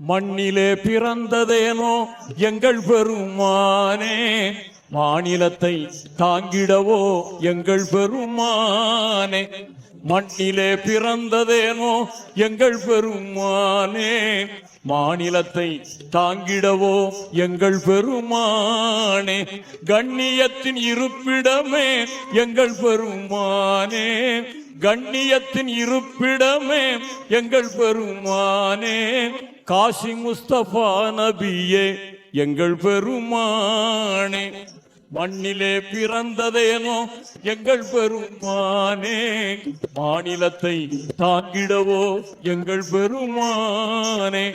மண்ணிலே பிறந்ததேனோ எங்கள் பெருமானே. மாநிலத்தை தாங்கிடவோ எங்கள் பெருமானே. மண்ணிலே பிறந்ததேனோ எங்கள் பெருமானே. மாநிலத்தை தாங்கிடவோ எங்கள் பெருமானே. கண்ணியத்தின் இருப்பிடமே எங்கள் பெருமானே. கண்ணியத்தின் இருப்பிடமே எங்கள் பெருமானே. காசி முஸ்தபா நபியே எங்கள் பெருமானே. மண்ணிலே பிறந்ததேனோ எங்கள் பெருமானே. மாநிலத்தை தாங்கிடவோ எங்கள் பெருமானே.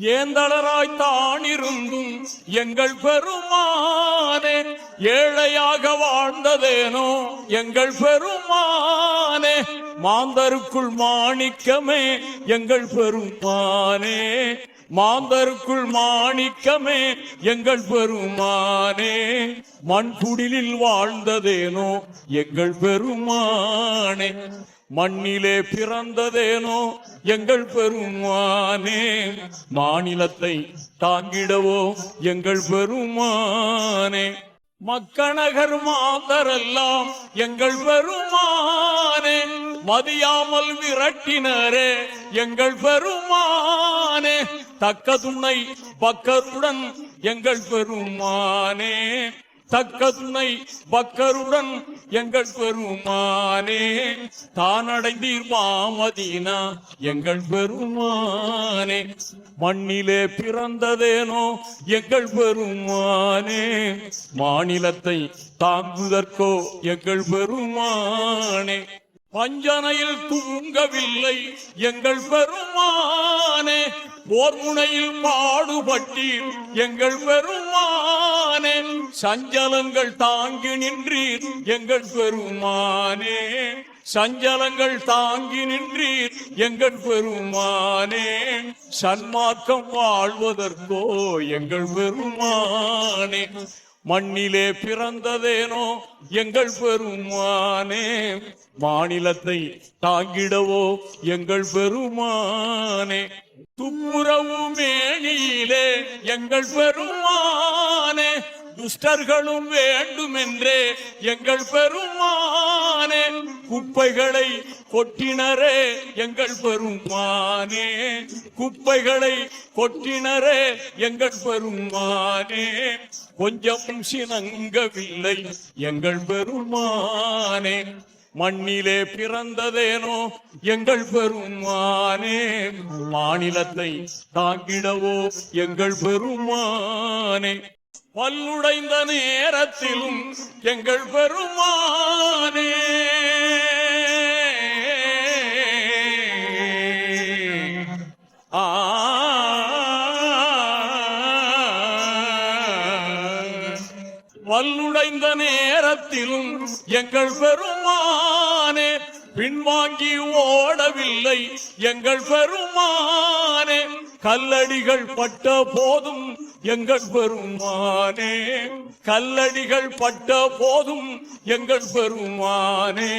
ஏந்தளராய் தானிருந்தும் எங்கள் பெருமானே. ஏழையாக வாழ்ந்ததேனோ எங்கள் பெருமானே மாந்தருக்குள் மாணிக்கமே எங்கள் பெருமானே. மாந்தருக்குள் மாணிக்கமே எங்கள் பெருமானே. மண்குடிலில் வாழ்ந்ததேனோ எங்கள் பெருமானே. மண்ணிலே பிறந்ததேனோ எங்கள் பெருமானே. மாநிலத்தை தாங்கிடவோ எங்கள் பெருமானே. மக்கநகர் மாந்தரெல்லாம் எங்கள் பெருமானே மதியாமல் விரட்டினரே எங்கள் பெருமானே தக்க துணை பக்கருடன் எங்கள் பெருமானே தக்கதுனை பக்கருடன் எங்கள் பெருமானே தானடைந்தீர் மாமதீனா எங்கள் பெருமானே. மண்ணிலே பிறந்ததேனோ எங்கள் பெருமானே. மாநிலத்தை தாங்குதற்கோ எங்கள் பெருமானே. பஞ்சனையில் தூங்கவில்லை எங்கள் பெருமானே. போர் முனையில் பாடுபட்டீர் எங்கள் பெருமான். சஞ்சலங்கள் தாங்கி நின்றீர் எங்கள் பெருமானே. சஞ்சலங்கள் தாங்கி நின்றீர் எங்கள் பெருமானே. சன்மார்க்கம் வாழ்வதற்கோ எங்கள் பெருமானே. மண்ணிலே பிறந்ததேனோ எங்கள் பெருமானே. மாநிலத்தை தாங்கிடவோ எங்கள் பெருமானே. துப்புரவு மேனியிலே எங்கள் பெருமானே துஷ்டர்களும் வேண்டுமென்றே எங்கள் பெருமானே குப்பைகளை கொட்டினரே எங்கள் பெருமானே. குப்பைகளை கொட்டினரே எங்கள் பெருமானே. கொஞ்சம் சினங்கவில்லை எங்கள் பெருமானே. மண்ணிலே பிறந்ததேனோ எங்கள் பெருமானே? மாநிலத்தை தாங்கிடவோ எங்கள் பெருமானே? பல்லுடைந்த நேரத்திலும் எங்கள் பெருமானே? வல்லுடைந்த நேரத்திலும் எங்கள் பெருமானே பின்வாங்கி ஓடவில்லை. எங்கள் பெருமானே கல்லடிகள் பட்ட போதும் எங்கள் பெருமானே. கல்லடிகள் பட்ட போதும் எங்கள் பெருமானே.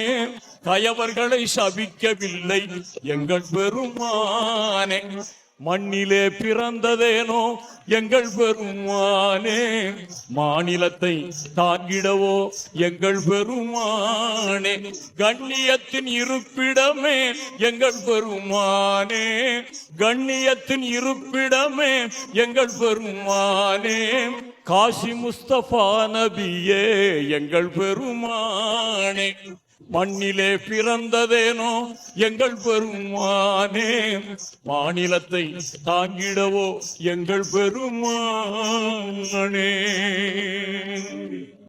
கயவர்களை சபிக்கவில்லை எங்கள் பெருமானே. மண்ணிலே பிறந்ததேனோ எங்கள் பெருமானே மாநிலத்தை தாங்கிடவோ எங்கள் பெருமானே கண்ணியத்தின் இருப்பிடமே எங்கள் பெருமானே கண்ணியத்தின் இருப்பிடமே எங்கள் பெருமானே. காசி முஸ்தபா நபியே எங்கள் பெருமானே. மண்ணிலே பிறந்ததேனோ எங்கள் பெருமானே? மாநிலத்தை தாங்கிடவோ எங்கள் பெருமானே?